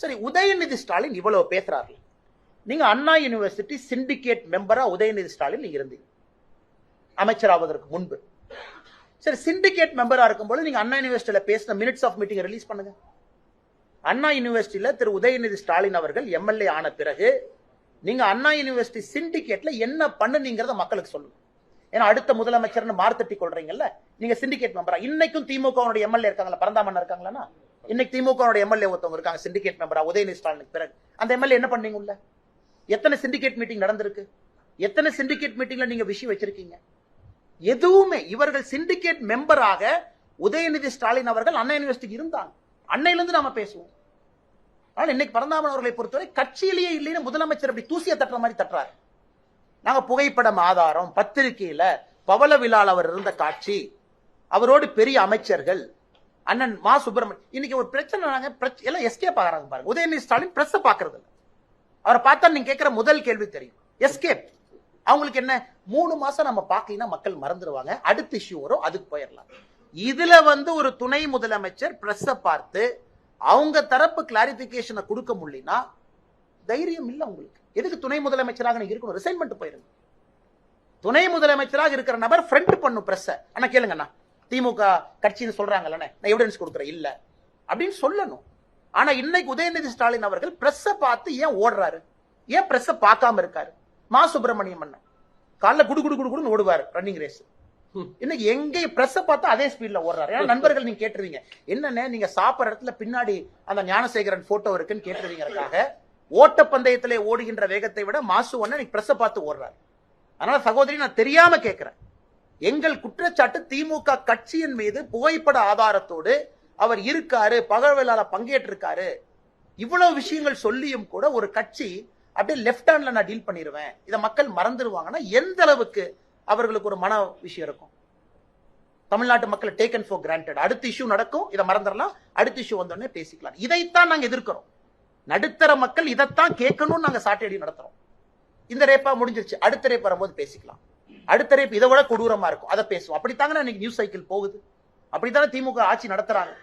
சரி உதயநிதி ஸ்டாலின் இவ்வளவு பேசுறாரு. நீங்க அண்ணா யூனிவர்சிட்டி சிண்டிகேட் மெம்பரா உதயநிதி ஸ்டாலின் நீங்க இருந்தீங்க. அமைச்சராவதற்கு முன்பு. சரி சிண்டிகேட் மெம்பரா இருக்கும்போது நீங்க அண்ணா யூனிவர்சிட்டியில பேசின மினிட்ஸ் ஆஃப் மீட்டிங் ரிலீஸ் பண்ணுங்க. அண்ணா யூனிவர்சிட்டியில திரு உதயநிதி ஸ்டாலின் அவர்கள் எம்எல்ஏ ஆன பிறகு நீங்க அண்ணா யூனிவர்சிட்டி சிண்டிகேட்ல என்ன பண்ணுனீங்கிறத மக்களுக்கு சொல்லுங்க. ஏன்னா அடுத்த முதலமைச்சர்னு மார்த்தட்டி கொள்றீங்கல்ல நீங்க சிண்டிகேட் மெம்பரா இன்னைக்கும் திமுக எம்எல்ஏ இருக்காங்களா? பரந்தாமன் இருக்காங்களா இன்னைக்கு திமுக எம்எல்ஏ ஒருத்தவங்க இருக்காங்க சிண்டிகேட் மெம்பரா உதயநிதி ஸ்டாலினுக்கு பிறகு. அந்த எம்எல்ஏ என்ன பண்ணீங்க உள்ள எத்தனை சிண்டிகேட் மீட்டிங் நடந்திருக்கு? எத்தனை சிண்டிகேட் மீட்டிங்ல நீங்க விஷயம் வச்சிருக்கீங்க? எதுவுமே. இவர்கள் சிண்டிகேட் மெம்பராக உதயநிதி ஸ்டாலின் அவர்கள் அண்ணா யூனிவர்சிட்டிக்கு இருந்தாங்க. அன்னையில இருந்து நாம பேசுவோம். ஆனால் இன்னைக்கு பரந்தாமன் அவர்களை பொறுத்தவரை கட்சியிலேயே இல்லைன்னு முதலமைச்சர் அப்படி தூசிய தட்டுற மாதிரி தட்டுறாரு. நாங்க புகைப்படம் ஆதாரம் பத்திரிகையில பவள விழால் அவர் இருந்த காட்சி அவரோடு பெரிய அமைச்சர்கள் அண்ணன் மா சுப்பிரமணியன். இன்னைக்கு ஒரு பிரச்சனை பிரச்ச- எல்லாம் எஸ்கேப் ஆகிறாங்க பாருங்க. உதயநிதி ஸ்டாலின் பிரஸ் பாக்குறது அவரை பார்த்தா நீங்க கேட்கிற முதல் கேள்வி தெரியும். எஸ்கேப் அவங்களுக்கு என்ன? மூணு மாசம் நம்ம பார்க்கலைன்னா மக்கள் மறந்துடுவாங்க அடுத்த இஷ்யூ வரும் அதுக்கு போயிடலாம். இதுல வந்து ஒரு துணை முதலமைச்சர் பிரஸ்ஸ பார்த்து அவங்க தரப்பு கிளாரிபிகேஷனை கொடுக்க முடியலனா தைரியம் இல்ல உங்களுக்கு எதுக்கு துணை முதலமைச்சராக நீங்க இருக்கணும்? ரிசைன்மெண்ட் போயிருங்க. துணை முதலமைச்சராக இருக்கிற நபர் ஃப்ரெண்ட் பண்ணும் பிரஸ் ஆனா கேளுங்கண்ணா திமுக கட்சின்னு சொல்றாங்கல்ல நான் எவிடன்ஸ் கொடுக்குறேன். இல்ல. அப்படின்னு சொல்லணும். ஆனா இன்னைக்கு உதயநிதி ஸ்டாலின் அவர்கள் பிரஸ்ஸ பார்த்து ஏன் ஓடுறாரு? ஏன் பிரஸ்ஸ பார்க்காம இருக்காரு? மா. சுப்பிரமணியம் அண்ணன். காலைல குடு குடு குடு குடுன்னு ஓடுவார் ரன்னிங் ரேஸ் இன்னைக்கு எங்க பிரஸ் பார்த்தா அதே ஸ்பீட்ல ஓடுறாரு. ஏன்னா நண்பர்கள் நீங்க கேட்டுருவீங்க. என்னன்னு நீங்க சாப்பிடுற இடத்துல பின்னாடி அந்த ஞானசேகரன் போட்டோ இருக்குன்னு கேட்டுருவீங்கறதுக்காக ஓட்டப்பந்தயத்திலே ஓடுகின்ற வேகத்தை விட மாசு ஒன்னு பிரஸ் பார்த்து ஓடுறாரு. அதனால சகோதரி நான் தெரியாம கேட்கிறேன் எங்கள் குற்றச்சாட்டு திமுக கட்சியின் மீது புகைப்பட ஆதாரத்தோடு அவர் இருக்காரு பகழ்விழால பங்கேற்றிருக்காரு. இவ்வளவு விஷயங்கள் சொல்லியும் கூட ஒரு கட்சி அப்படியே லெஃப்ட் ஹேண்ட்ல நான் டீல் பண்ணிடுவேன் இதை மக்கள் மறந்துடுவாங்கன்னா எந்த அளவுக்கு அவர்களுக்கு ஒரு மன விஷயம் இருக்கும்? தமிழ்நாட்டு மக்கள் டேக்கன் ஃபார் கிராண்டட் அடுத்த இஷ்யூ நடக்கும் இதை மறந்துடலாம். அடுத்த இஷ்யூ வந்தோடனே பேசிக்கலாம். இதைத்தான் நாங்கள் எதிர்க்கிறோம். நடுத்தர மக்கள் இதைத்தான் கேட்கணும்னு நாங்கள் சாட்டையடி நடத்துறோம். இந்த ரேப்பா முடிஞ்சிருச்சு. அடுத்த ரேப் வரும்போது பேசிக்கலாம். அடுத்த ரேப் இதை விட கொடூரமா இருக்கும். அதை பேசுவோம். அப்படித்தாங்க இன்னைக்கு நியூஸ் சைக்கிள் போகுது. அப்படித்தானே திமுக ஆட்சி நடத்துறாங்க.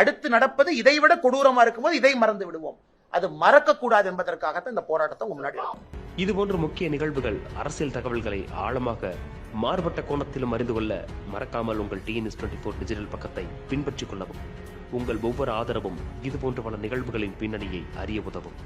அடுத்து நடப்பது இதை விட கொடூரமா இருக்கும்போது இதை மறந்து விடுவோம். அது மறக்க கூடாது என்பதற்காகத்தான் இந்த போராட்டத்தை முன்னாடி இது போன்ற முக்கிய நிகழ்வுகள் அரசியல் தகவல்களை ஆழமாக மாறுபட்ட கோணத்திலும் அறிந்து கொள்ள மறக்காமல் உங்கள் டிஎன்எஸ் டுவெண்ட்டி ஃபோர் டிஜிட்டல் பக்கத்தை பின்பற்றிக் கொள்ளவும். உங்கள் ஒவ்வொரு ஆதரவும் இதுபோன்ற பல நிகழ்வுகளின் பின்னணியை அறிய உதவும்.